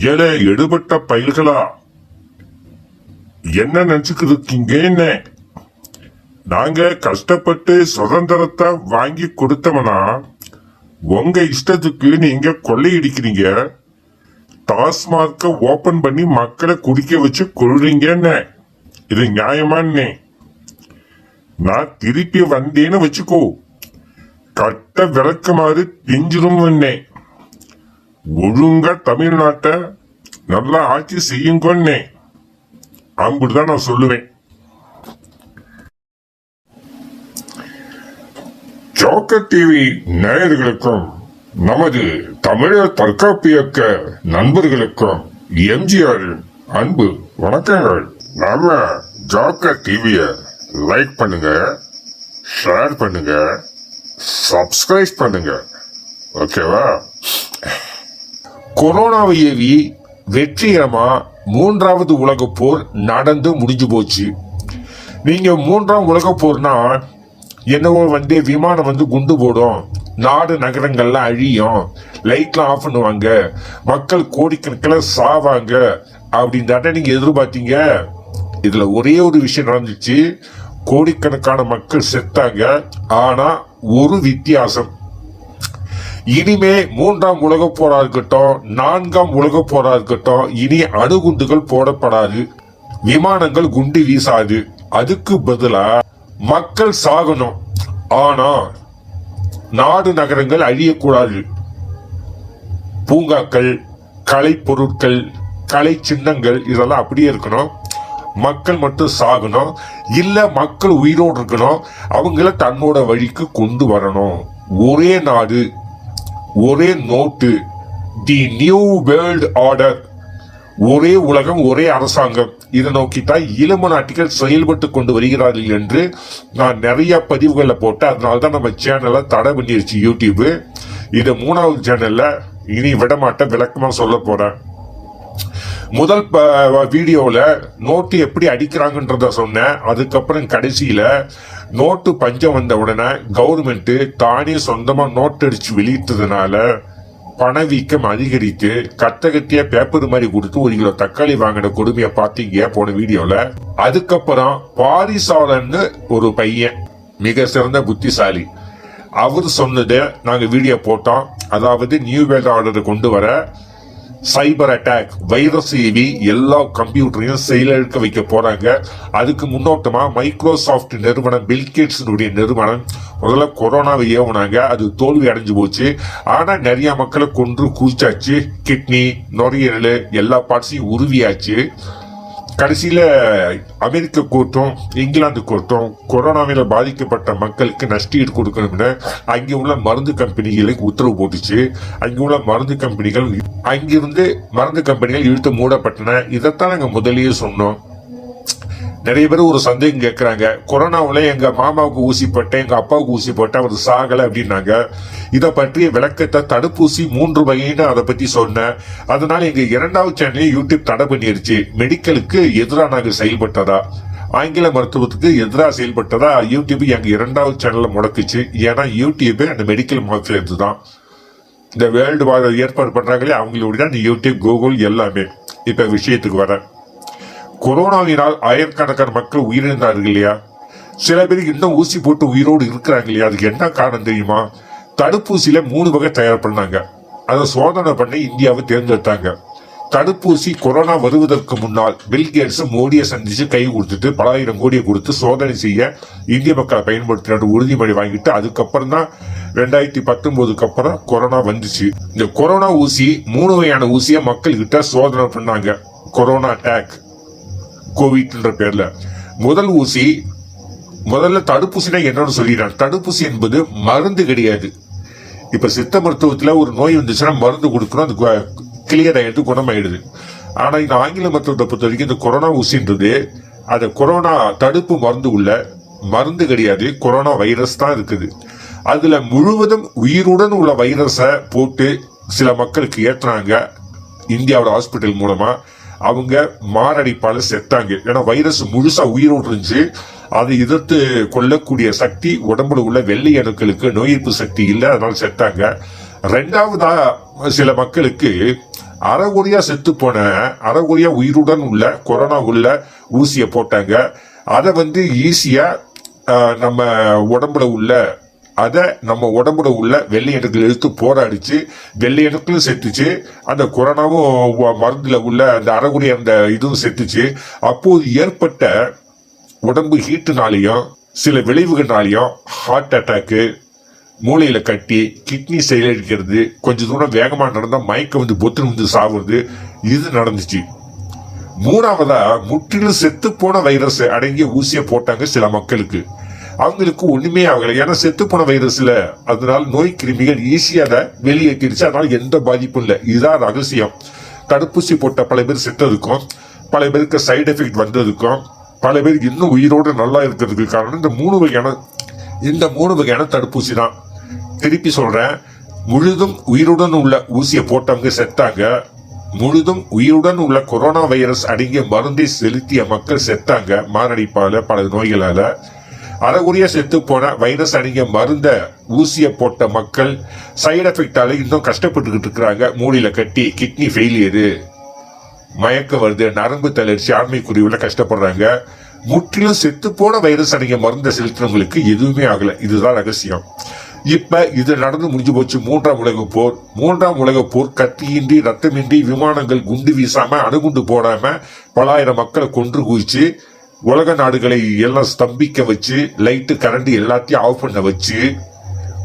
ஏலே எடுபட்ட பயில்களா? என்ன நினைச்சுக்கிட்டு இருக்கீங்க என்ன? நாங்க கஷ்டப்பட்டு சுதந்திரத்தை வாங்கி கொடுத்தவனா உங்க இஷ்டத்துக்கு நீங்க கொள்ளையடிக்கிறீங்க. டாஸ்மார்க்க ஓபன் பண்ணி மக்களை குடிக்க வச்சு கொள்றீங்கன்னு இது நியாயமானே நான் திருப்பி வந்தேன்னு வச்சுக்கோ. கட்ட விளக்குமாறு மாதிரி என்னே? ஒழுங்கா தமிழ்நாட்டை நல்லா ஆட்சி செய்யுங்கன்னே. அப்படிதான் நான் சொல்லுவேன். ஜோக்கர் டிவி நேயர்களுக்கும் நமது தமிழர் தற்காப்பு இயக்க நண்பர்களுக்கும் எம்ஜிஆர் அன்பு வணக்கங்கள். நம்ம ஜோக்கர் டிவிய லைக் பண்ணுங்க ஷேர் பண்ணுங்க சப்ஸ்கிரைப் பண்ணுங்க. ஓகேவா? கொரோனாவை ஏவி வெற்றிகரமாக மூன்றாவது உலக போர் நடந்து முடிஞ்சு போச்சு. நீங்கள் மூன்றாம் உலக போர்னா என்னவோ வந்து விமானம் வந்து குண்டு போடும். நாடு நகரங்கள்லாம் அழியும். லைட்லாம் ஆஃப் பண்ணுவாங்க. மக்கள் கோடிக்கணக்கில் சாவாங்க. அப்படின்னு தானே எதிர்பார்த்தீங்க? இதில் ஒரே ஒரு விஷயம் நடந்துச்சு. கோடிக்கணக்கான மக்கள் செத்தாங்க. ஆனால் ஒரு வித்தியாசம். இனிமே மூன்றாம் உலக போரா இருக்கட்டும் நான்காம் உலக போரா இருக்கட்டும் இனி அணுகுண்டுகள் போடப்படாது. விமானங்கள் குண்டு வீசாது. அதுக்கு பதிலா மக்கள் சாகணும். ஆனா நாடு நகரங்கள் அழியக்கூடாது. பூங்காக்கள் கலை பொருட்கள் கலை சின்னங்கள் இதெல்லாம் அப்படியே இருக்கணும். மக்கள் மட்டும் சாகணும். இல்ல மக்கள் உயிரோடு இருக்கணும். அவங்கள தன்னோட வழிக்கு கொண்டு வரணும். ஒரே நாடு. ஒரே note the new world order ஒரே உலகம் ஒரே அரசாங்கம். இதை நோக்கித்தான் இளம நாட்டிகள் செயல்பட்டு கொண்டு வருகிறார்கள் என்று நான் நிறைய பதிவுகளை போட்டு அதனால தான் நம்ம சேனலை தடை பண்ணிருச்சு யூடியூப் இது மூணாவது சேனல்ல இனி விடமாட்ட விளக்கமா சொல்ல போறேன். முதல் ப- நோட்டு எப்படி அடிக்கிறாங்கன்றத சொன்னேன். அதுக்கப்புறம் கடைசியில் நோட்டு பஞ்சம் வந்த உடனே கவர்மெண்ட்டு தானே சொந்தமாக நோட்டு அடித்து வெளியிட்டதுனால பணவீக்கம் அதிகரித்து கத்த கத்தியா பேப்பர் மாதிரி கொடுத்து ஒரு கிலோ தக்காளி வாங்கின கொடுமையை பார்த்தீங்க போன வீடியோவில் அதுக்கப்புறம் பாரிசாலன்னு ஒரு பையன் மிக சிறந்த புத்திசாலி. அவர் சொன்னது நாங்கள் வீடியோ போட்டோம். அதாவது நியூ வேர்ல்ட் ஆர்டர் கொண்டு வர சைபர் அட்டாக் வைரஸ் ஏவி எல்லா கம்ப்யூட்டரையும் செயலிழக்க வைக்க போறாங்க. அதுக்கு முன்னோட்டமா மைக்ரோசாஃப்ட் நிறுவனம் பில்கேட்ஸினுடைய நிறுவனம் முதல்ல கொரோனாவை ஏவுனாங்க. அது தோல்வி அடைஞ்சு போச்சு. ஆனா நிறைய மக்களை கொன்று குதிச்சாச்சு கிட்னி நுரையீரல் எல்லா பார்ட்ஸையும் உருவியாச்சு. கடைசியில் அமெரிக்க கோர்ட்டும் இங்கிலாந்து கோர்ட்டும் கொரோனாவில் பாதிக்கப்பட்ட மக்களுக்கு நஷ்டீடு கொடுக்கணும்னு அங்கே உள்ள மருந்து கம்பெனிகளுக்கு உத்தரவு போட்டுச்சு. அங்கே உள்ள மருந்து கம்பெனிகள் அங்கிருந்து மருந்து கம்பெனிகள் இழுத்து மூடப்பட்டன. இதைத்தான் நாங்கள் முதலியே சொன்னோம். நிறைய பேர் ஒரு சந்தேகம் கேட்குறாங்க கொரோனாவில் எங்கள் மாமாவுக்கு ஊசி போட்டேன் எங்கள் அப்பாவுக்கு ஊசி போட்டேன் அவர் சாகலை அப்படின்னாங்க. இதை பற்றிய விளக்கத்தை தடுப்பூசி மூன்று வகைன்னு அதை பற்றி சொன்னேன். அதனால் எங்கள் இரண்டாவது சேனலையும் யூடியூப் தடை பண்ணிருச்சு. மெடிக்கலுக்கு எதிராக நாங்கள் செயல்பட்டதா? ஆங்கில மருத்துவத்துக்கு எதிராக செயல்பட்டதா? யூடியூப் எங்கள் இரண்டாவது சேனலை முடக்குச்சு. ஏன்னா யூடியூபே அந்த மெடிக்கல் மாஃபியா தான் இந்த வேர்ல்டு வார் ஏற்பாடு பண்ணுறாங்களே அவங்களுடைய தான் யூடியூப் கூகுள் எல்லாமே. இப்போ விஷயத்துக்கு வரேன். கொரோனாவினால் ஆயிரக்கணக்கான மக்கள் உயிரிழந்தார்கள் இல்லையா? சில பேர் இன்னும் ஊசி போட்டு உயிரோடு இருக்கிறாங்க இல்லையா? அதுக்கு என்ன காரணம் தெரியுமா? தடுப்பூசியில மூணு வகை தயார் பண்ணாங்க. அதை சோதனை பண்ணி இந்தியாவை தேர்ந்தெடுத்தாங்க. தடுப்பூசி கொரோனா வருவதற்கு முன்னால் பில்கேட்ஸ் மோடியை சந்திச்சு கை கொடுத்துட்டு பலாயிரம் கோடியை கொடுத்து சோதனை செய்ய இந்திய மக்களை பயன்படுத்தின உறுதிமொழி வாங்கிட்டு அதுக்கப்புறம் தான் ரெண்டாயிரத்தி பத்தொன்பதுக்கு அப்புறம் கொரோனா வந்துச்சு. இந்த கொரோனா ஊசி மூணு வகையான ஊசியை மக்கள் கிட்ட சோதனை பண்ணாங்க. கொரோனா அட்டாக் கோவிட்ன்ற பேர்ல. முதல் ஊசி முதல்ல தடுப்பூசினா என்னன்னு சொல்லிடுறேன் தடுப்பூசி என்பது மருந்து கிடையாது. இப்ப சித்த மருத்துவத்துல ஒரு நோய் வந்துச்சுன்னா மருந்து கொடுக்கணும். அது கிளியர் ஆயிடுது குணமாயிடுது. ஆனா இந்த ஆங்கில மருத்துவத்தை பொறுத்த வரைக்கும் இந்த கொரோனா ஊசின்றது அது கொரோனா தடுப்பு மருந்து உள்ள மருந்து கிடையாது. கொரோனா வைரஸ் தான் இருக்குது. அதுல முழுவதும் உயிருடன் உள்ள வைரஸை போட்டு சில மக்களுக்கு ஏற்றுனாங்க இந்தியாவோட ஹாஸ்பிட்டல் மூலமா. அவங்க மாரடைப்பால செத்தாங்க. ஏன்னா வைரஸ் முழுசா உயிரோடு இருந்துச்சு அதை எதிர்த்து கொள்ளக்கூடிய சக்தி உடம்புல உள்ள வெள்ளை அணுக்களுக்கு நோய் எதிர்ப்பு சக்தி இல்லை அதனால செத்தாங்க. ரெண்டாவதா சில மக்களுக்கு அறகுறையா செத்து போன அறகுறையா உயிருடன் உள்ள கொரோனா உள்ள ஊசியை போட்டாங்க. அதை வந்து ஈஸியா நம்ம உடம்புல உள்ள அதை நம்ம உடம்புல உள்ள வெள்ளை எடுத்து போராடிச்சு வெள்ளை செத்துச்சு அந்த கொரோனாவும் மருந்தில் உள்ள அந்த அறகுறை அந்த இதுவும் செத்துச்சு. அப்போது ஏற்பட்ட உடம்பு ஹீட்டுனாலையும் சில விளைவுகள்னாலையும் ஹார்ட் அட்டாக்கு மூளையில கட்டி கிட்னி செயலடிக்கிறது கொஞ்ச தூரம் வேகமா நடந்தா மயக்கம் வந்து பொத்து வந்து சாவுறது இது நடந்துச்சு. மூணாவதா முற்றிலும் செத்து போன வைரஸ் அடங்கிய ஊசியை போட்டாங்க சில மக்களுக்கு. அவங்களுக்கு ஒண்ணுமே ஆகலை. ஏன்னா செத்து போன வைரஸ்ல. அதனால நோய் கிருமிகள் ஈஸியா அதை வெளியேற்றிடுச்சு அதனால எந்த பாதிப்பும் இல்லை. இதுதான் ரகசியம். தடுப்பூசி போட்ட பல பேர் செத்ததுக்கும் பல பேருக்கு சைடு எஃபெக்ட் வந்ததுக்கும் பல பேர் இன்னும் உயிரோடு நல்லா இருக்கிறதுக்கு காரணம் இந்த மூணு வகையான இந்த மூணு வகையான தடுப்பூசி தான். திருப்பி சொல்றேன். முழுதும் உயிருடன் உள்ள ஊசியை போட்டவங்க செத்தாங்க. முழுதும் உயிருடன் உள்ள கொரோனா வைரஸ் அடங்கிய மருந்தை செலுத்திய மக்கள் செத்தாங்க. மாரடைப்பால பல நோய்களால. அறகுறைய செத்து போன வைரஸ் அடங்கிய மருந்த ஊசிய போட்ட மக்கள் சைடு எஃபெக்டால இன்னும் கஷ்டப்பட்டுக்கிட்டு இருக்கிறாங்க. மூளையில கட்டி கிட்னி ஃபெயிலியரு மயக்கம் வருது நரம்பு தளர்ச்சி ஆண்மை குருவில கஷ்டப்படுறாங்க. முற்றிலும் செத்து போன வைரஸ் அடங்கிய மருந்தை செலுத்தினவங்களுக்கு எதுவுமே ஆகல. இதுதான் ரகசியம். இப்ப இது நடந்து முடிஞ்சு போச்சு. மூன்றாம் உலக போர். மூன்றாம் உலக போர் கத்தியின்றி ரத்தமின்றி விமானங்கள் குண்டு வீசாம அணுகுண்டு போடாம பலாயிரம் மக்களை கொன்று குவிச்சு உலக நாடுகளை எல்லாம் ஸ்தம்பிக்க வச்சு லைட்டு கரண்ட் எல்லாத்தையும் ஆஃப் பண்ண வச்சு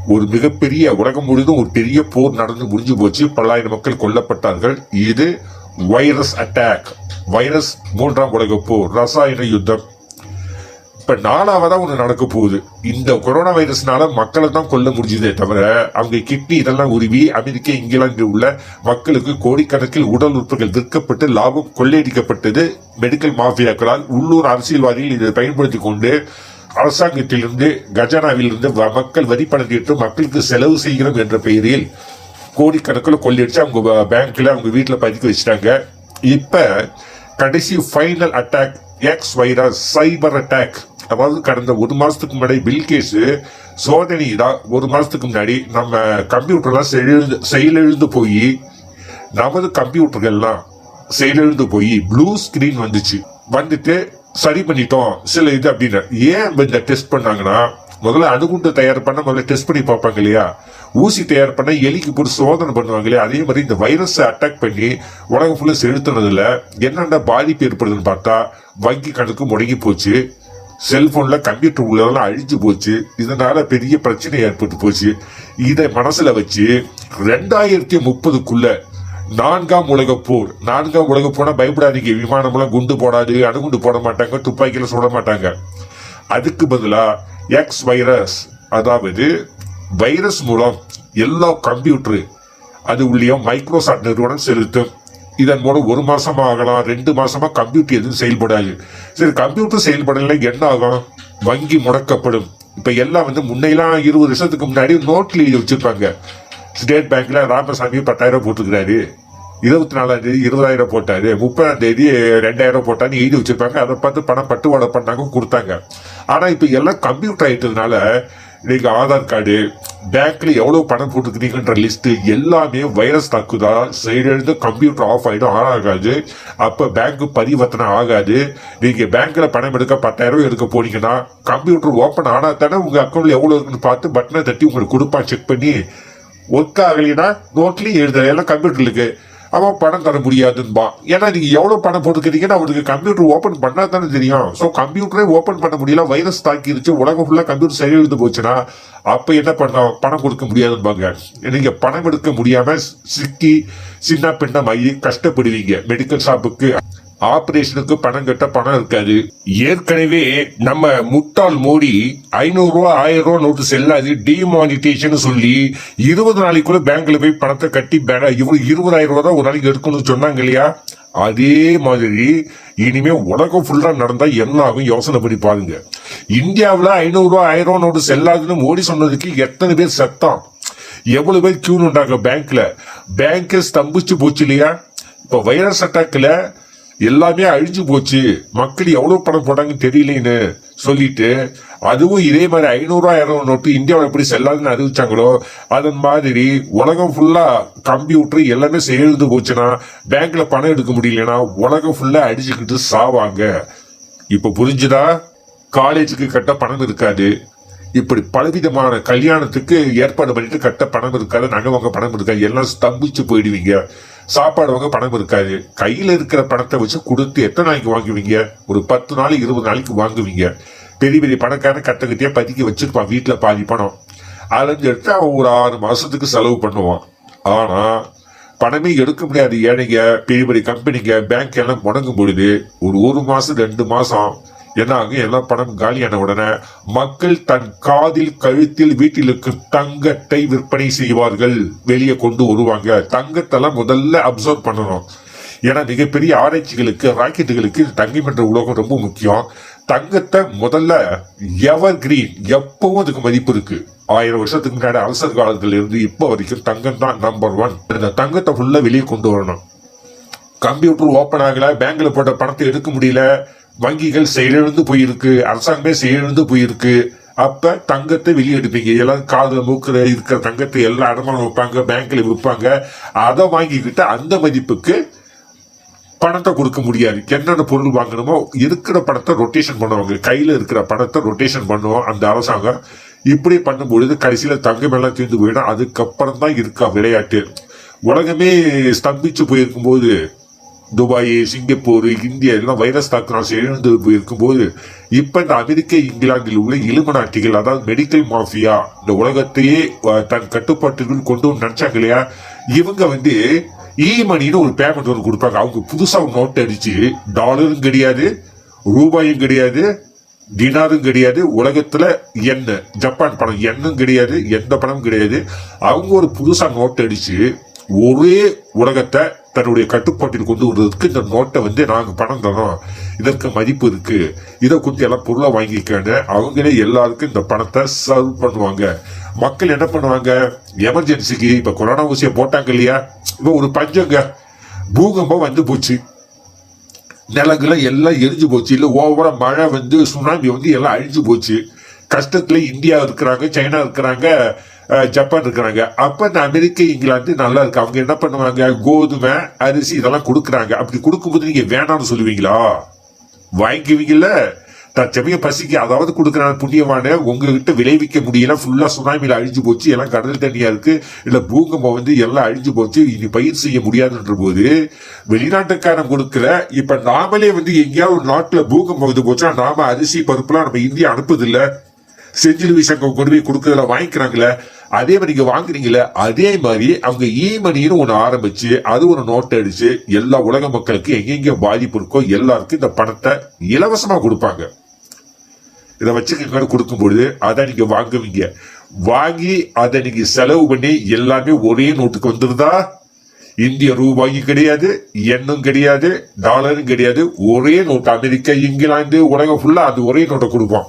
ஒரு மிகப்பெரிய உலகம் முழுதும் ஒரு பெரிய போர் நடந்து முடிஞ்சு போச்சு. பல்லாயிரம் மக்கள் கொல்லப்பட்டார்கள். இது வைரஸ் அட்டாக் வைரஸ் மூன்றாம் உலக போர் ரசாயன யுத்தம். இப்ப நாலாவதா ஒண்ணு நடக்க போகுது. இந்த கொரோனா வைரஸ்னால மக்களை தான் கொல்ல முடிஞ்சதே தவிர அவங்க கிட்னி இதெல்லாம் உருவி அமெரிக்க இங்கிலாந்து உள்ள மக்களுக்கு கோடிக்கணக்கில் உடல் உறுப்புகள் விற்கப்பட்டு லாபம் கொள்ளையடிக்கப்பட்டது. மெடிக்கல் மாஃபியாக்களால் உள்ளூர் அரசியல்வாதிகள் இதை பயன்படுத்தி கொண்டு அரசாங்கத்திலிருந்து கஜானாவிலிருந்து வ- மக்கள் வரி பணம் கேட்டு மக்களுக்கு செலவு செய்கிறோம் என்ற பெயரில் கோடிக்கணக்கில் கொள்ளையடிச்சு அவங்க பேங்க்கில் பேங்க்ல அவங்க வீட்டில் பதுக்கி வச்சிட்டாங்க. இப்ப கடைசி final attack X virus cyber attack அதாவது கடந்த ஒரு மாதத்துக்கு முன்னாடி பில்கேஸ் சோதனை தான் ஒரு மாதத்துக்கு முன்னாடி நம்ம கம்ப்யூட்டர்லாம் செயலிழந்து செயலிழந்து போய் நமது கம்ப்யூட்டர்கள்லாம் செயலிழந்து போய் ப்ளூ ஸ்கிரீன் வந்துச்சு. வந்துட்டு சரி பண்ணிட்டோம் சில இது அப்படின்னு. ஏன் இந்த டெஸ்ட் பண்ணாங்கன்னா முதல்ல அணுகுண்டு தயார் பண்ண முதல்ல டெஸ்ட் பண்ணி பார்ப்பாங்க இல்லையா? ஊசி தயார் பண்ண எலிக்கு போட்டு சோதனை பண்ணுவாங்க இல்லையா? அதே மாதிரி இந்த வைரஸை அட்டாக் பண்ணி உலகம் ஃபுல்லாக செலுத்தினதுல என்னென்ன பாதிப்பு ஏற்படுதுன்னு பார்த்தா வங்கி கணக்கு முடங்கி போச்சு. செல்போன்ல கம்ப்யூட்டர் உள்ளதெல்லாம் அழிஞ்சு போச்சு. இதனால பெரிய பிரச்சனை ஏற்பட்டு போச்சு. இதை மனசுல வச்சு ரெண்டாயிரத்தி முப்பதுக்குள்ள நான்காம் உலக போர். நான்காம் உலக போனா பயப்படாதீங்க. விமானம்லாம் குண்டு போடாது அணுகுண்டு போட மாட்டாங்க துப்பாக்கியில சுட மாட்டாங்க. அதுக்கு பதிலா எக்ஸ் வைரஸ் அதாவது வைரஸ் மூலம் எல்லா கம்ப்யூட்டர் அது உள்ளே மைக்ரோசாஃப்ட் நிறுவனம் செலுத்தும். இதன் மூலம் ஒரு மாசம் ஆகலாம் ரெண்டு மாசமா கம்ப்யூட்டர் எதுவும் செயல்படாது. சரி கம்ப்யூட்டர் செயல்படல என்ன ஆகும்? வங்கி முடக்கப்படும். இப்ப எல்லாம் வந்து முன்னையெல்லாம் இருபது வருஷத்துக்கு முன்னாடி நோட்ல எழுதி வச்சிருப்பாங்க. ஸ்டேட் பேங்க்ல ராமசாமி பத்தாயிரம் போட்டுக்கிறாரு இருபத்தி நாலாம் தேதி இருபதாயிரம் போட்டாரு. முப்பதாம் தேதி ரெண்டாயிரம் போட்டான்னு எழுதி வச்சிருப்பாங்க. அதை பார்த்து பணம் பட்டுவாடை பண்ணாங்க கொடுத்தாங்க. ஆனா இப்ப எல்லாம் கம்ப்யூட்டர் ஆயிட்டதுனால நீங்கள் ஆதார் கார்டு பேங்க்ல எவ்வளவு பணம் போட்டுக்கிறீங்கன்ற லிஸ்ட் எல்லாமே வைரஸ் தாக்குதா செயலிழந்து கம்ப்யூட்டர் ஆஃப் ஆயிடும் ஆன் ஆகாது. அப்ப பேங்க் பரிவர்த்தனை ஆகாது. நீங்க பேங்க்ல பணம் எடுக்க பத்தாயிரம் எடுக்க போனீங்கன்னா கம்ப்யூட்டர் ஓபன் ஆனா தானே உங்க அக்கௌண்ட்ல எவ்வளவு இருக்குன்னு பார்த்து பட்டனை தட்டி உங்களுக்கு கொடுப்பான் செக் பண்ணி. ஒர்க் ஆகலைன்னா நோட்லயும் எழுத எல்லாம் கம்ப்யூட்டர் இருக்கு. அவன் பணம் தர முடியாதுன்பா. ஏன்னா நீங்க எவ்வளவு பணம் போட்டுக்கிறீங்கன்னு அவனுக்கு கம்ப்யூட்டர் ஓபன் பண்ணா தானே தெரியும் ஸோ கம்ப்யூட்டரே ஓபன் பண்ண முடியல வைரஸ் தாக்கிருச்சு உலகம் ஃபுல்லா கம்ப்யூட்டர் செயலிழந்து போச்சுன்னா அப்ப என்ன பண்ண பணம் கொடுக்க முடியாதுன்பாங்க நீங்க பணம் எடுக்க முடியாம சிக்கி சின்ன பின்னம் ஆகி கஷ்டப்படுவீங்க மெடிக்கல் ஷாப்புக்கு ஆபரேஷனுக்கு பணம் கட்ட பணம் இருக்காது. ஏற்கனவே நம்ம முட்டாள் மோடி ஐநூறு ரூபா ஆயிரம் ரூபா நோட்டு செல்லாது டிமானிட்டேஷன் சொல்லி இருபது நாளைக்குள்ள பேங்க்ல போய் பணத்தை கட்டி பே- இருபதாயிரம் ரூபா தான் ஒரு நாளைக்கு எடுக்கணும்னு சொன்னாங்க இல்லையா? அதே மாதிரி இனிமே உலகம் ஃபுல்லா நடந்தா என்ன ஆகும்? யோசனை பண்ணி பாருங்க. இந்தியாவில் ஐநூறு ரூபா ஆயிரம் ரூபா நோட்டு செல்லாதுன்னு மோடி சொன்னதுக்கு எத்தனை பேர் செத்தான்? எவ்வளவு பேர் கியூன் உண்டாங்க பேங்க்ல? பேங்க் ஸ்தம்பிச்சு போச்சு இல்லையா? இப்போ வைரஸ் அட்டாக்ல எல்லாமே அழிஞ்சு போச்சு. மக்கள் எவ்வளவு பணம் போட்டாங்கன்னு தெரியலன்னு சொல்லிட்டு அதுவும் இதே மாதிரி ஐநூறு ஆயிரம் நோட்டு இந்தியாவில் எப்படி செல்லாதுன்னு அறிவிச்சாங்களோ அதன் மாதிரி உலகம் ஃபுல்லா கம்ப்யூட்டர் எல்லாமே செயல்ந்து போச்சுன்னா பேங்க்ல பணம் எடுக்க முடியலன்னா உலகம் ஃபுல்லா அடிச்சுக்கிட்டு சாவாங்க. இப்ப புரிஞ்சுதா? காலேஜுக்கு கட்ட பணம் இருக்காது. இப்படி பலவிதமான கல்யாணத்துக்கு ஏற்பாடு பண்ணிட்டு கட்ட பணம் இருக்காது நகை வாங்க பணம் இருக்காது எல்லாம் ஸ்தம்பிச்சு போயிடுவீங்க. சாப்பாடு வாங்க பணம் இருக்காது. கையில் இருக்கிற பணத்தை வச்சு கொடுத்து எத்தனை நாளைக்கு வாங்குவீங்க? ஒரு பத்து நாள் இருபது நாளைக்கு வாங்குவீங்க. பெரிய பெரிய பணக்காரன் கட்ட பதுக்கி வச்சிருப்பான் வீட்டில் பாதி பணம். அதுலேருந்து எடுத்து அவன் ஒரு ஆறு மாதத்துக்கு செலவு பண்ணுவான். ஆனால் பணமே எடுக்க முடியாது. ஏழைங்க பெரிய பெரிய கம்பெனிங்க பேங்க் எல்லாம் முடங்கும் பொழுது ஒரு ஒரு மாதம் ரெண்டு மாதம் என்ன ஆகும் எல்லாம் பணம் காலியான உடனே மக்கள் தன் காதில் கழுத்தில் வீட்டில் இருக்கும் தங்கத்தை விற்பனை செய்வார்கள். வெளியே கொண்டு வருவாங்க. தங்கத்தெல்லாம் முதல்ல அப்சர்வ் பண்ணணும். ஏன்னா மிகப்பெரிய ஆராய்ச்சிகளுக்கு ராக்கெட்டுகளுக்கு தங்கம் என்ற உலகம் ரொம்ப முக்கியம். தங்கத்தை முதல்ல எவர் கிரீன் எப்பவும் அதுக்கு மதிப்பு இருக்கு. ஆயிரம் வருஷத்துக்கு முன்னாடி அரசர் காலத்துல இருந்து இப்போ வரைக்கும் தங்கம் தான் நம்பர் ஒன் இந்த தங்கத்தை ஃபுல்லா வெளியே கொண்டு வரணும். கம்ப்யூட்டர் ஓபன் ஆகல பேங்க்ல போட்ட பணத்தை எடுக்க முடியல. வங்கிகள் செயலிழந்து போயிருக்கு அரசாங்கமே செயலிழந்து போயிருக்கு. அப்ப தங்கத்தை வெளியே எடுப்பீங்க எல்லாம் காதுல மூக்கில் இருக்கிற தங்கத்தை எல்லாம் அடமானம் வைப்பாங்க பேங்க்ல விற்பாங்க அதை வாங்கிக்கிட்டு அந்த மதிப்புக்கு பணத்தை கொடுக்க முடியாது. என்னென்ன பொருள் வாங்கணுமோ இருக்கிற பணத்தை ரொட்டேஷன் பண்ணுவாங்க. கையில இருக்கிற பணத்தை ரொட்டேஷன் பண்ணுவோம் அந்த அரசாங்கம். இப்படி பண்ணும்பொழுது கடைசியில தங்கம் எல்லாம் தீர்ந்து போயிடும். அதுக்கப்புறம் தான் இருக்கா விளையாட்டு. உலகமே ஸ்தம்பிச்சு போயிருக்கும் போது துபாய் சிங்கப்பூர் இந்தியா எல்லாம் வைரஸ் தாக்குறான் எழுந்து போயிருக்கும் போது இப்ப இந்த அமெரிக்க இங்கிலாந்தில் உள்ள இலுமநாட்டிகள் அதாவது மெடிக்கல் மாஃபியா இந்த உலகத்தையே தன் கட்டுப்பாட்டுக்குள் கொண்டு வந்து நினைச்சாங்க இல்லையா? இவங்க வந்து இ மணின்னு ஒரு பேமெண்ட் ஒன்று கொடுப்பாங்க. அவங்க புதுசாக ஒரு நோட் அடிச்சு டாலரும் கிடையாது ரூபாயும் கிடையாது டினாரும் கிடையாது உலகத்துல என்ன ஜப்பான் பணம் என்னும் கிடையாது எந்த பணமும் கிடையாது. அவங்க ஒரு புதுசா நோட் அடிச்சு ஒரே உலகத்தை தன்னுடைய கட்டுப்பாட்டில் கொண்டு வருவதற்கு இந்த நோட்டை வந்து நாங்கள் பணம் தரோம் இதற்கு மதிப்பு இருக்கு. இதை கொடுத்து எல்லாம் பொருளை வாங்கிக்கன்னு அவங்களே எல்லாருக்கும் இந்த பணத்தை சர்வ் பண்ணுவாங்க. மக்கள் என்ன பண்ணுவாங்க? எமர்ஜென்சிக்கு இப்போ கொரோனா ஊசியை போட்டாங்க இல்லையா? இப்போ ஒரு பஞ்சங்க. பூகம்பம் வந்து போச்சு. நிலங்களை எல்லாம் எரிஞ்சு போச்சு. இல்லை ஓவரா மழை வந்து சுனாமி வந்து எல்லாம் அழிஞ்சு போச்சு. கஷ்டத்தில் இந்தியா இருக்கிறாங்க சைனா இருக்கிறாங்க. ஜப்பான் இருக்கிறாங்க. அப்போ இந்த அமெரிக்க இங்கிலாந்து நல்லா இருக்கு. அவங்க என்ன பண்ணுவாங்க? கோதுமை அரிசி இதெல்லாம் கொடுக்குறாங்க. அப்படி கொடுக்கும்போது நீங்கள் வேணாம்னு சொல்லுவீங்களா? வாங்கிக்குவீங்கல்ல? தற்சமயம் பசிக்கு. அதாவது கொடுக்குறாங்க புண்ணியமான உங்ககிட்ட விளைவிக்க முடியல. ஃபுல்லாக சுனாமியில் அழிஞ்சு போச்சு. எல்லாம் கடல் தண்ணியாக இருக்குது இல்லை பூகம்பம் வந்து எல்லாம் அழிஞ்சு போச்சு. இனி பயிர் செய்ய முடியாதுன்ற போது வெளிநாட்டுக்காரன் கொடுக்கல. இப்போ நாமளே வந்து எங்கேயாவது ஒரு நாட்டில் பூகம்பம் வந்து போச்சுன்னா நாம அரிசி பருப்புலாம் நம்ம இந்தியா அனுப்புதில்லை. இல்ல செஞ்சிலுவை சங்கம் கொண்டு போய் கொடுக்குறதுல வாங்கிக்கிறாங்களே. அதே மாதிரி நீங்க வாங்குறீங்களே அதே மாதிரி அவங்க இ மணின்னு ஒன்று ஆரம்பிச்சு அது ஒரு நோட்டை அடிச்சு எல்லா உலக மக்களுக்கு எங்கெங்க பாதிப்பு இருக்கோ எல்லாருக்கும் இந்த பணத்தை இலவசமா கொடுப்பாங்க. இதை வச்சுக்கோங்க கொடுக்கும்பொழுது அதை நீங்க வாங்குவீங்க. வாங்கி அதை நீங்க செலவு பண்ணி எல்லாமே ஒரே நோட்டுக்கு வந்துருதா? இந்திய ரூபாயும் கிடையாது எண்ணும் கிடையாது டாலரும் கிடையாது ஒரே நோட்டு அமெரிக்கா இங்கிலாந்து உலகம் ஃபுல்லா அது ஒரே நோட்டை கொடுப்போம்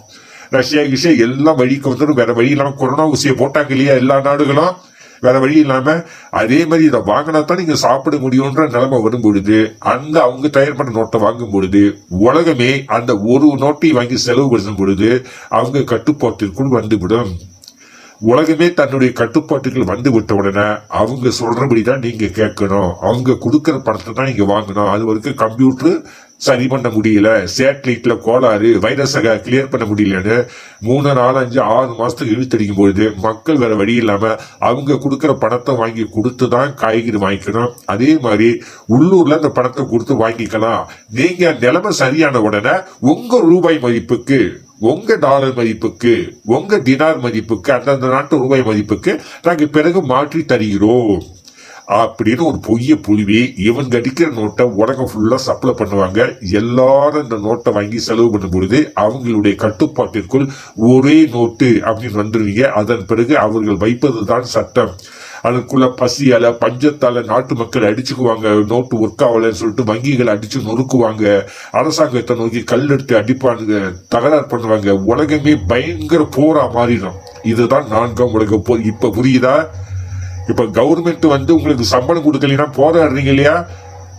ரஷ்யா கிஷியா எல்லாம் வழி வந்துடும் வேற வழி இல்லாமல் கொரோனா ஊசியை போட்டாங்க இல்லையா எல்லா நாடுகளும்? வேற வழி இல்லாம அதே மாதிரி இதை வாங்கினா தான் நீங்க சாப்பிட முடியும்ன்ற நிலைமை வரும் பொழுது அந்த அவங்க தயார் பண்ண நோட்டை வாங்கும் பொழுது உலகமே அந்த ஒரு நோட்டை வாங்கி செலவு பண்ணும் பொழுது அவங்க கட்டுப்பாட்டிற்குள் வந்துவிடும். உலகமே தன்னுடைய கட்டுப்பாட்டுகள் வந்து விட்ட உடனே அவங்க சொல்றபடி தான் நீங்க கேட்கணும். அவங்க கொடுக்குற பணத்தை தான் நீங்க வாங்கணும். அது வரைக்கும் கம்ப்யூட்டர் சரி பண்ண முடியல. சேட்டலைட்ல கோளாறு வைரஸை கிளியர் பண்ண முடியலன்னு மூணு நாலு அஞ்சு ஆறு மாசத்துக்கு இழுத்தடிக்கும் பொழுது மக்கள் வேற வழி இல்லாம அவங்க கொடுக்குற பணத்தை வாங்கி கொடுத்து தான் காய்கறி வாங்கிக்கணும். அதே மாதிரி உள்ளூர்ல அந்த பணத்தை கொடுத்து வாங்கிக்கலாம். நீங்க நிலைமை சரியான உடனே உங்க ரூபாய் மதிப்புக்கு உங்க டாலர் மதிப்புக்கு உங்க டினார் மதிப்புக்கு அந்தந்த நாட்டு ரூபாய் மதிப்புக்கு நாங்க பிறகு மாற்றி தருகிறோம். அப்படின்னு ஒரு பொய்ய புழுவி இவன் அடிக்கிற நோட்டை உலகம் ஃபுல்லா சப்ளை பண்ணுவாங்க. எல்லாரும் இந்த நோட்டை வாங்கி செலவு பண்ணும் பொழுது அவங்களுடைய கட்டுப்பாட்டிற்குள் ஒரே நோட்டு அப்படின்னு வந்துருவீங்க. அதன் பிறகு அவர்கள் வைப்பது தான் சட்டம். அதுக்குள்ள பசியால பஞ்சத்தால நாட்டு மக்கள் அடிச்சுக்குவாங்க. நோட்டு ஒர்க் ஆகலன்னு சொல்லிட்டு வங்கிகள் அடிச்சு நொறுக்குவாங்க. அரசாங்கத்தை நோக்கி கல் எடுத்து அடிப்பானுங்க தகராறு பண்ணுவாங்க. உலகமே பயங்கர போரா மாறிடும். இதுதான் நான்காம் உலக போர். இப்ப புரியுதா? இப்ப கவர்மெண்ட் வந்து உங்களுக்கு சம்பளம் கொடுக்கலாம் போராடுறீங்க இல்லையா?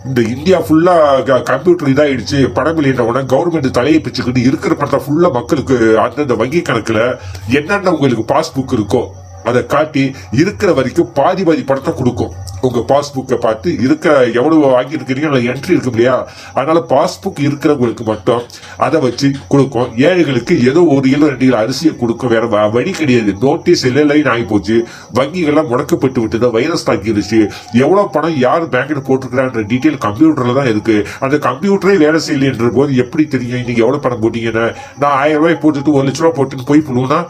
இந்த இந்தியா ஃபுல்லா கம்ப்யூட்டர் இதாயிடுச்சு. பணம் இல்லைன்ற உடனே கவர்மெண்ட் தலையை பிச்சுக்கிட்டு இருக்கிற பணத்தை ஃபுல்லா மக்களுக்கு அந்தந்த வங்கி கணக்குல என்னென்ன உங்களுக்கு பாஸ்புக் இருக்கோ அதை காட்டி இருக்கிற வரைக்கும் பாதி பாதி பணத்தை கொடுக்கும். உங்க பாஸ்புக்கை பார்த்து இருக்கிற எவ்வளவு வாங்கி இருக்கிறீங்க என்ட்ரி இருக்கும் இல்லையா? அதனால பாஸ்புக் இருக்கிறவங்களுக்கு மட்டும் அதை வச்சு கொடுக்கும். ஏழைகளுக்கு ஏதோ ஒரு கிலோ ரெண்டு கிலோ அரிசியை கொடுக்கும். வேற வழி கிடையாது. நோட்டீஸ் இல்லைன்னு ஆகி போச்சு. வங்கிகள்லாம் முடக்கப்பட்டு விட்டது. வைரஸ் தாக்கிடுச்சு எவ்வளவு பணம் யார் பேங்க்ல போட்டிருக்கிறான்ற டீட்டெயில் கம்ப்யூட்டர்ல தான் இருக்கு. அந்த கம்ப்யூட்டரே வேலை செய்யலைன்ற போது எப்படி தெரியும்? நீங்க எவ்வளவு பணம் போட்டீங்கன்னு? நான் ஆயிரம் ரூபாய் போட்டுட்டு ஒரு லட்ச ரூபாய் போட்டுன்னு போய் பண்ணுவோம்னா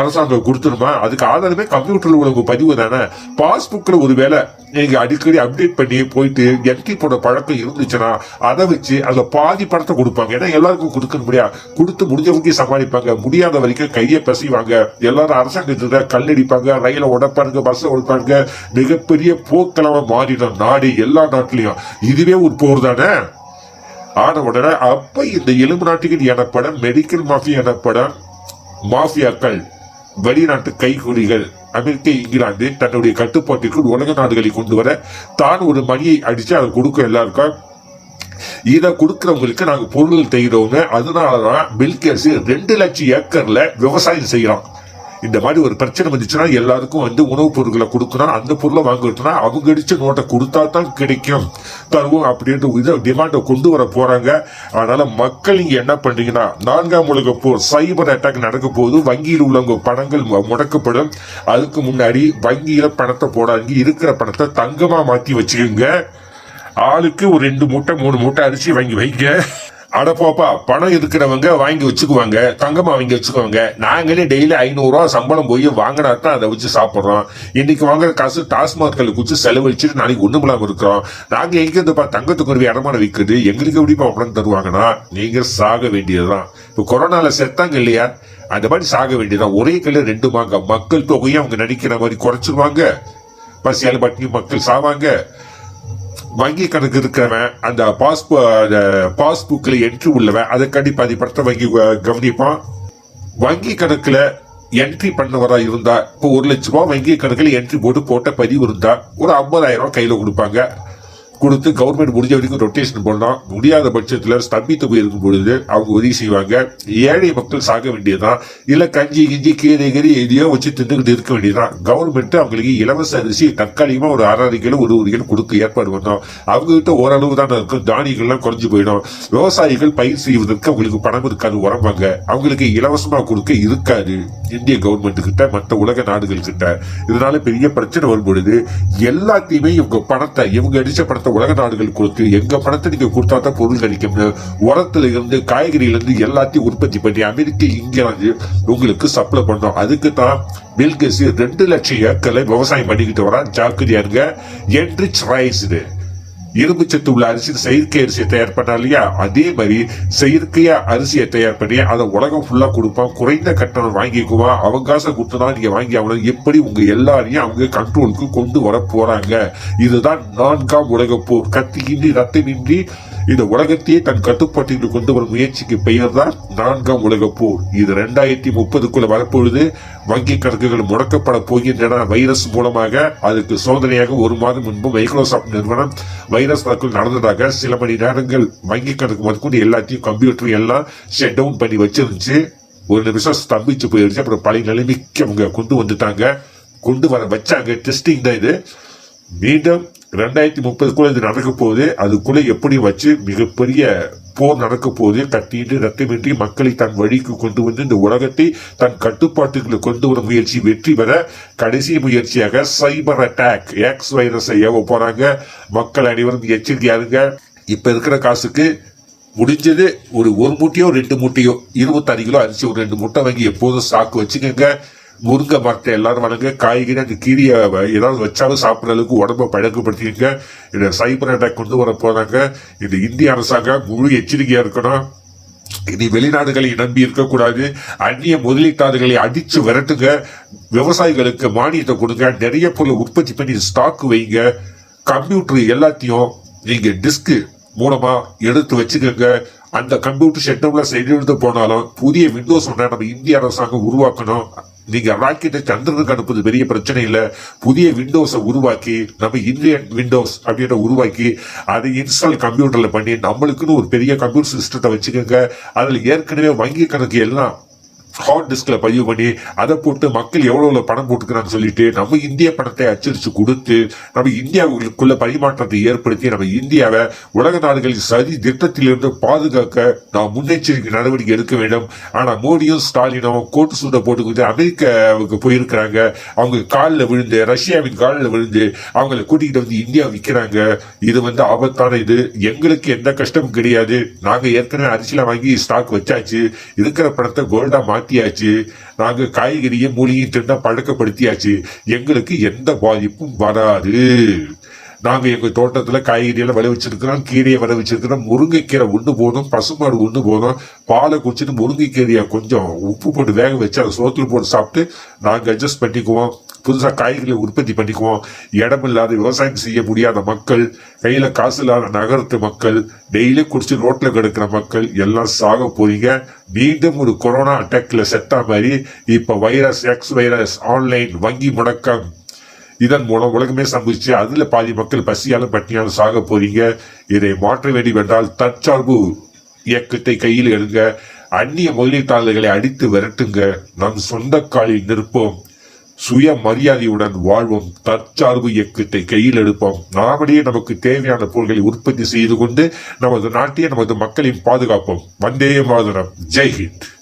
அரசாங்கம் கொடுத்துருமா? அதுக்கு ஆதாரமே கம்ப்யூட்டர்ல உங்களுக்கு பதிவு தானே? பாஸ்புக்ல ஒரு வேலை நீங்க அடிக்கடி அப்டேட் பண்ணி போயிட்டு என்ட்ரி போட பழக்கம் இருந்துச்சுன்னா அதை வச்சு அந்த பாதி படத்தை கொடுப்பாங்க. ஏன்னா எல்லாருக்கும் கொடுக்க முடியாது கொடுத்து முடிஞ்சவங்க சமாளிப்பாங்க. முடியாத வரைக்கும் கையை பசிவாங்க. எல்லாரும் அரசாங்கத்துல கல்லடிப்பாங்க ரயில உடைப்பாங்க பஸ் உடைப்பாங்க. மிகப்பெரிய போக்கிழமை மாறிடும் நாடு எல்லா நாட்டிலையும். இதுவே ஒரு போர் தானே? ஆன உடனே அப்ப இந்த எலும்பு நாட்டுகள் எனப்படும் மெடிக்கல் மாஃபியா எனப்படும் மாஃபியாக்கள் வெளிநாட்டு கைகூலிகள் அமெரிக்க இங்கிலாந்து தன்னுடைய கட்டுப்பாட்டிற்குள் உலக நாடுகளை கொண்டு வர தான் ஒரு மணியை அடிச்சு அதை கொடுக்க எல்லாருக்கும். இதை கொடுக்கறவங்களுக்கு நாங்கள் பொருள் செய்யறவங்க அதனாலதான் பில்கேஸ் ரெண்டு லட்சம் ஏக்கர்ல விவசாயம் செய்யறோம் இந்த மாதிரி ஒரு பிரச்சனை வந்துச்சுன்னா எல்லாருக்கும் வந்து உணவுப் பொருட்களை கொடுக்கணும். அந்த பொருளை வாங்கிட்டுனா அவங்க அடிச்ச நோட்டை கொடுத்தா தான் கிடைக்கும். தருவோம் அப்படின்ற இதை டிமாண்டை கொண்டு வர போறாங்க. அதனால மக்கள் இங்க என்ன பண்றீங்கன்னா நான்காம் உலக போர் சைபர் அட்டாக் நடக்க போது வங்கியில் உள்ளவங்க பணங்கள் முடக்கப்படும். அதுக்கு முன்னாடி வங்கியில பணத்தை போடாங்க இருக்கிற பணத்தை தங்கமா மாத்தி வச்சுக்கோங்க. ஆளுக்கு ஒரு ரெண்டு மூட்டை மூணு மூட்டை அரிசி வாங்கி வைங்க. அட போப்பா பணம் இருக்கிறவங்க வாங்கி வச்சுக்குவாங்க தங்கமா வாங்கி வச்சுக்குவாங்க. நாங்களே டெய்லி ஐநூறுரூவா சம்பளம் போய் வாங்கினா தான் அதை வச்சு சாப்பிட்றோம். இன்னைக்கு வாங்குற காசு டாஸ்மார்க்களை குச்சி செலவழிச்சுட்டு நாளைக்கு ஒன்றும் இல்லாமல் இருக்கிறோம். நாங்கள் எங்க இருந்துப்பா தங்கத்துக்கு ஒரு இடமான விற்குது எங்களுக்கு எப்படிப்பா பணம் தருவாங்கன்னா நீங்கள் சாக வேண்டியதுதான். இப்போ கொரோனாவில் செத்தாங்க இல்லையா? அந்த மாதிரி சாக வேண்டியதுதான். ஒரே கல்ல ரெண்டு வாங்க மக்கள் தொகையை அவங்க நடிக்கிற மாதிரி குறைச்சிருவாங்க. பசியால் பட்டினி மக்கள் சாவாங்க. வங்கி கணக்கு இருக்கிறவன் அந்த பாஸ்பு பாஸ்புக்கில் என்ட்ரி உள்ளவன் அதை கண்டிப்பா பாதி படத்தை வங்கி கவனிப்பான். வங்கி கணக்கில் என்ட்ரி பண்ணவராக இருந்தா இப்போ ஒரு லட்ச ரூபா வங்கி கணக்கில் என்ட்ரி போட்டு போட்ட பதிவு இருந்தா ஒரு ஐம்பதாயிரம் ரூபா கையில் கொடுப்பாங்க. கொடுத்து கவர்மெண்ட் முடிஞ்ச வரைக்கும் ரொட்டேஷன் பண்ணலாம் முடியாத பட்சத்தில் ஸ்தம்பித்து போயிருக்கும் பொழுது அவங்க உதவி செய்வாங்க. ஏழை மக்கள் சாக வேண்டியதுதான். இல்லை கஞ்சி கிஞ்சி கீரை கீரை எதையோ வச்சு தின்னுக்கிட்டு இருக்க வேண்டியதுதான். கவர்மெண்ட் அவங்களுக்கு இலவச அரிசி தற்காலிகமாக ஒரு அரை கிலோ ஒரு ஒரு கிலோ கொடுக்க ஏற்பாடு பண்ணோம். அவங்ககிட்ட ஓரளவு தான் இருக்கும். தானியங்கள்லாம் குறைஞ்சு போயிடும். விவசாயிகள் பயிர் செய்வதற்கு அவங்களுக்கு பணம் இருக்காது உரம்பாங்க. அவங்களுக்கு இலவசமாக கொடுக்க இருக்காது. இந்திய கவர்மெண்ட் கிட்ட மற்ற உலக நாடுகள் கிட்ட. இதனால பெரிய பிரச்சனை வரும் பொழுது எல்லாத்தையுமே இவங்க பணத்தை இவங்க அடிச்ச பணத்தை உலக நாடுகள் கொடுத்து எங்க பணத்தை நீங்க கொடுத்தா தான் பொருள் கிடைக்கும்னு உரத்துல இருந்து காய்கறியில இருந்து எல்லாத்தையும் உற்பத்தி பண்ணி அமெரிக்க இங்கிலாந்து உங்களுக்கு சப்ளை பண்ணோம் அதுக்கு தான் பில்கேஸ் ரெண்டு லட்சம் ஏக்கரை விவசாயம் பண்ணிக்கிட்டு வரான். ஜாக்கிரதையா இருங்க. என்ரிச் ரைஸ் இரும்புச்சத்து இரும்பு சத்து உள்ள அரிசி செயற்கை அரிசியை தயார் பண்ணா இல்லையா? அதே மாதிரி செயற்கையா அரிசியை தயார் பண்ணி அதை உலகம் ஃபுல்லா கொடுப்பான் குறைந்த கட்டணம் வாங்கிக்குவான் அவங்க காசை கொடுத்தனா நீங்க வாங்கி ஆகணும் எப்படி உங்க எல்லாரையும் அவங்க கண்ட்ரோலுக்கு கொண்டு வர போறாங்க? இதுதான் நான்காம் உலக போர். கத்தியின்றி ரத்தமின்றி இந்த உலகத்தையே தன் கட்டுப்பாட்டில் கொண்டு வரும் முயற்சிக்கு பெயர் தான் நான்காம் உலக போர். இது ரெண்டாயிரத்தி முப்பதுக்குள்ள வரப்பொழுது வங்கி கணக்குகள் முடக்கப்பட போகின்றன. வைரஸ் மூலமாக அதுக்கு சோதனையாக ஒரு மாதம் முன்பு மைக்ரோசாப்ட் நிறுவனம் வைரஸ் தாக்குதல் நடந்ததாக சில மணி நேரங்கள் வங்கி கணக்கு முதற்கொண்டு எல்லாத்தையும் கம்ப்யூட்டர் எல்லாம் ஷட் டவுன் பண்ணி வச்சிருந்துச்சு. ஒரு நிமிஷம் ஸ்தம்பிச்சு போயிடுச்சு அப்புறம் பழைய நிலைமைக்கு அவங்க கொண்டு வந்துட்டாங்க. கொண்டு வர வச்சாங்க. டெஸ்டிங் தான் இது. மீண்டும் ரெண்டாயிரத்தி முப்பதுக்குள்ள இது நடக்க போகுது. அதுக்குள்ள எப்படி வச்சு மிகப்பெரிய போர் நடக்க போகுது. கட்டிட்டு ரத்தமின்றி மக்களை தன் வழிக்கு கொண்டு வந்து இந்த உலகத்தை தன் கட்டுப்பாட்டுக்குள்ள கொண்டு வர முயற்சி வெற்றி பெற கடைசி முயற்சியாக சைபர் அட்டாக் எக்ஸ் வைரஸை ஏவ போறாங்க. மக்கள் அனைவரும் எச்சரிக்கையா இருங்க. இப்ப இருக்கிற காசுக்கு முடிஞ்சது ஒரு ஒரு மூட்டையோ ரெண்டு மூட்டையோ இருபத்தாறு கிலோ அரிசி ஒரு ரெண்டு முட்டை வாங்கி எப்போதும் சாக்கு வச்சுக்கோங்க. முருங்கை மரத்தை எல்லாரும் வணங்க காய்கறி அந்த கீரியை ஏதாவது வச்சாலும் சாப்பிட்ற அளவுக்கு உடம்ப பழக்கப்படுத்திக்கங்க. இந்த சைபர் அட்டாக் கொண்டு வர போறாங்க. இந்த இந்திய அரசாங்கம் முழு எச்சரிக்கையா இருக்கணும். இனி வெளிநாடுகளை நம்பி இருக்கக்கூடாது. அந்நிய முதலீட்டாளர்களை அடிச்சு விரட்டுங்க. விவசாயிகளுக்கு மானியத்தை கொடுங்க. நிறைய பொருளை உற்பத்தி பண்ணி ஸ்டாக் வைங்க. கம்ப்யூட்டர் எல்லாத்தையும் நீங்க டிஸ்க் மூலமா எடுத்து வச்சுக்கோங்க. அந்த கம்ப்யூட்டர் ஷெட்டப்ல செய்து போனாலும் புதிய விண்டோஸ் ஒன்றை நம்ம இந்திய அரசாங்கம் உருவாக்கணும். நீங்க ராக்கெட்டை சந்திரனுக்கு அனுப்புறது பெரிய பிரச்சனை இல்ல. புதிய விண்டோஸை உருவாக்கி நம்ம இந்தியன் விண்டோஸ் அப்படின்ற உருவாக்கி அதை இன்ஸ்டால் கம்ப்யூட்டர்ல பண்ணி நம்மளுக்குன்னு ஒரு பெரிய கம்ப்யூட்டர் சிஸ்டத்தை வச்சுக்கோங்க. அதுல ஏற்கனவே வங்கி கணக்கு எல்லாம் ஹார்ட் டிஸ்கில் பதிவு பண்ணி அதை போட்டு மக்கள் எவ்வளோ பணம் போட்டுக்கிறான்னு சொல்லிட்டு நம்ம இந்திய பணத்தை அச்சடிச்சு கொடுத்து நம்ம இந்தியாவுக்குள்ள பரிமாற்றத்தை ஏற்படுத்தி நம்ம இந்தியாவை உலக நாடுகளின் சதி திட்டத்திலிருந்து பாதுகாக்க நாம் முன்னெச்சரிக்கை நடவடிக்கை எடுக்க வேண்டும். ஆனால் மோடியும் ஸ்டாலினும் கோட்டு சூட்டை போட்டுக்கிட்டு அமெரிக்காவுக்கு போயிருக்கிறாங்க. அவங்க காலில் விழுந்து ரஷ்யாவின் காலில் விழுந்து அவங்களை கூட்டிகிட்டு வந்து இந்தியா விற்கிறாங்க இது வந்து ஆபத்தான இது. எங்களுக்கு எந்த கஷ்டமும் கிடையாது. நாங்கள் ஏற்கனவே அரிசியில் வாங்கி ஸ்டாக் வச்சாச்சு. இருக்கிற பணத்தை மாற்றி மாத்தியாச்சு. நாங்க காய்கறியை மூலிகையும் தின்னா பழக்கப்படுத்தியாச்சு. எங்களுக்கு எந்த பாதிப்பும் வராது. நாங்கள் எங்கள் தோட்டத்தில் காய்கறியெல்லாம் விளைவிச்சிருக்கிறோம் கீரையை விளைவிச்சிருக்கிறோம் முருங்கைக்கீரை உண்டு போதும் பசுமாடு உண்டு போதும். பாலை குடிச்சிட்டு முருங்கைக்கீரையை கொஞ்சம் உப்பு போட்டு வேக வச்சு அதை சோத்தில் போட்டு சாப்பிட்டு நாங்கள் அட்ஜஸ்ட் பண்ணிக்குவோம். புதுசாக காய்கறிகளை உற்பத்தி பண்ணிக்குவோம். இடம் இல்லாத விவசாயம் செய்ய முடியாத மக்கள் கையில் காசு இல்லாத நகரத்து மக்கள் டெய்லி குடிச்சு ரோட்டில் கிடக்கிற மக்கள் எல்லாம் சாக போறீங்க. மீண்டும் ஒரு கொரோனா அட்டாக்ல செத்தா மாதிரி இப்போ வைரஸ் எக்ஸ் வைரஸ் ஆன்லைன் வங்கி முடக்கம். இதன் மூலம் உலகமே சம்பவிச்சு அதுல பாதி மக்கள் பசியாலும் பட்டினியாலும் சாக போறீங்க. இதை மாற்ற வேண்டுமென்றால் தற்சார்பு இயக்கத்தை கையில் எடுங்க. அந்நிய முதலீட்டாளர்களை அடித்து விரட்டுங்க. நம் சொந்த காலில் நிற்போம். சுய மரியாதையுடன் வாழ்வோம். தற்சார்பு இயக்கத்தை கையில் எடுப்போம். நாமளே நமக்கு தேவையான பொருட்களை உற்பத்தி செய்து கொண்டு நமது நாட்டையே நமது மக்களின் பாதுகாப்போம். வந்தே மாதரம். ஜெய்ஹிந்த்.